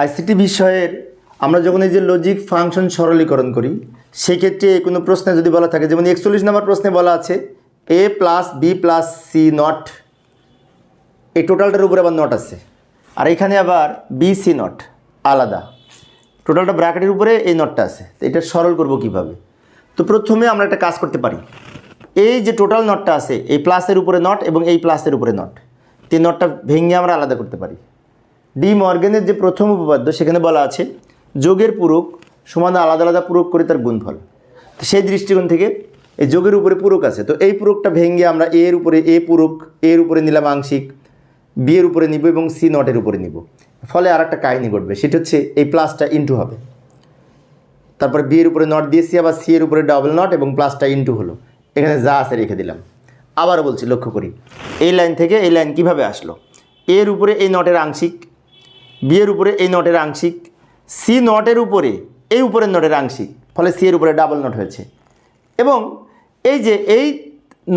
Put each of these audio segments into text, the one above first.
ICT বিষয়ের আমরা যখন এই যে লজিক ফাংশন সরলীকরণ করি, সেক্ষেত্রে কোনো প্রশ্নে যদি বলা থাকে, যেমন একচল্লিশ নম্বর প্রশ্নে বলা আছে A plus B plus C naught এই টোটালটার উপরে আবার নট আছে। আর এখানে আবার বি সি নট আলাদা। টোটালটা ব্র্যাকেটের উপরে এই নটটা আছে। তো এটা সরল করব কীভাবে? তো প্রথমে আমরা একটা কাজ করতে পারি। এই যে টোটাল নটটা আছে, এই প্লাসের উপরে নট এবং এই প্লাসের উপরে নট তিন নটটা ভেঙে আমরা আলাদা করতে পারি। ডি মর্গেনের যে প্রথম উপপাদ্য, সেখানে বলা আছে, যোগের পূরক সমান আলাদা আলাদা পূরক করে তার গুণফল। তো সেই দৃষ্টিকোণ থেকে এই যোগের উপরে পূরক আছে। তো এই পূরকটা ভেঙে আমরা এর উপরে এ পূরক এর উপরে নিলাম আংশিক, বি এর উপরে নিব এবং সি নটের উপরে নিব। ফলে আর একটা কাহিনী ঘটবে, সেটা হচ্ছে এই প্লাসটা ইন্টু হবে। তারপর বি এর উপরে নট দিয়েছি, আবার সি এর উপরে ডাবল নট এবং প্লাসটা ইন্টু হলো। এখানে যা আছে রেখে দিলাম। আবারও বলছি, লক্ষ্য করি। এই লাইন থেকে এই লাইন কীভাবে আসলো? এর উপরে এই নটের আংশিক বি এর উপরে এই নটের আংশিক, সি নটের উপরে এই উপরের নটের আংশিক, ফলে সি এর উপরে ডাবল নট হয়েছে। এবং এই যে এই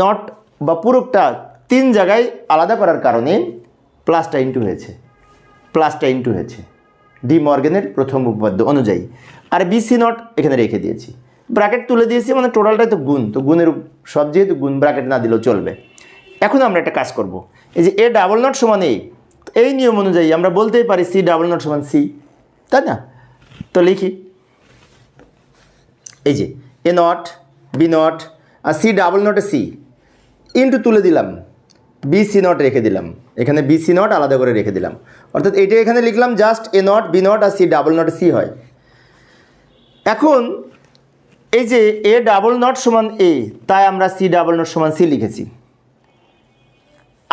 নট বা পুরকটা তিন জায়গায় আলাদা করার কারণে প্লাসটা ইন্টু হয়েছে। প্লাসটা ইন্টু হয়েছে। ডি মর্গেনের প্রথম উপপাদ্য অনুযায়ী। আর বিসি নট এখানে রেখে দিয়েছি। ব্র্যাকেট তুলে দিয়েছি মানে টোটালটাই তো গুণ। তো গুণের সব যেহেতু গুণ ব্র্যাকেট না দিলেও চলবে। এখন আমরা একটা কাজ করব। এই যে এ ডাবল নট সমান এই এই নিয়ম অনুযায়ী আমরা বলতেই পারি সি ডাবল নট সমান সি তাই না? তো লিখি। এই যে এ নট বি নট আর সি ডাবল নটে সি ইন্টু তুলে দিলাম বি সি নট রেখে দিলাম, এখানে বি সি নট আলাদা করে রেখে দিলাম। অর্থাৎ এটা এখানে লিখলাম just A naught B naught R C double not C হয়। এখন, এই যে এ ডাবল নট সমান এ তাই আমরা সি ডাবল নট সমান সি লিখেছি।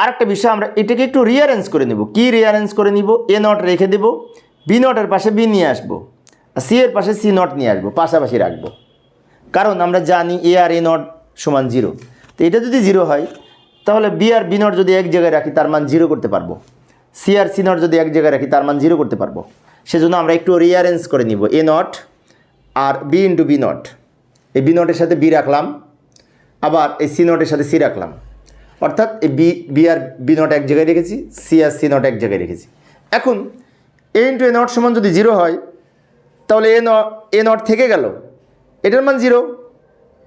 আরেকটা বিষয় আমরা এটাকে একটু রিয়ারেঞ্জ করে নেব। কি রিয়ারেঞ্জ করে নিব? এ নট রেখে দেব। বি নটের পাশে বি নিয়ে আসব। আর সি এর পাশে সি নট নিয়ে আসব, পাশাপাশি রাখব। কারণ আমরা জানি এ আর এ নট সমান জিরো তো এটা যদি জিরো হয়, তাহলে বি আর বি নট যদি এক জায়গায় রাখি, তার মান জিরো করতে পারব। সি আর সি নট যদি এক জায়গায় রাখি, তার মান জিরো করতে পারব। সেজন্য আমরা একটু রিয়ারেঞ্জ করে নিব। এ নট আর বি ইন্টু বি নট এই বি নটের সাথে বি রাখলাম। আবার এই সি নটের সাথে সি রাখলাম। অর্থাৎ এই বি বি আর বি নট এক জায়গায় রেখেছি সি আর সি নট এক জায়গায় রেখেছি। এখন এ ইন্টু এ নট সমান যদি জিরো হয়, তাহলে এ ন এ নট থেকে গেল। এটার মান জিরো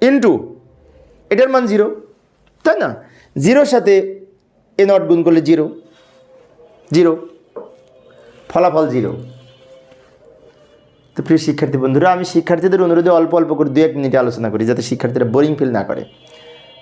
ইন্টু এটার মান জিরো তাই না? জিরোর সাথে এ নট গুণ করলে জিরো জিরো ফলাফল জিরো তো প্রিয় শিক্ষার্থী বন্ধুরা, আমি শিক্ষার্থীদের অনুরোধে অল্প অল্প করে দু এক মিনিটে আলোচনা করি, যাতে শিক্ষার্থীরা বোরিং ফিল না করে।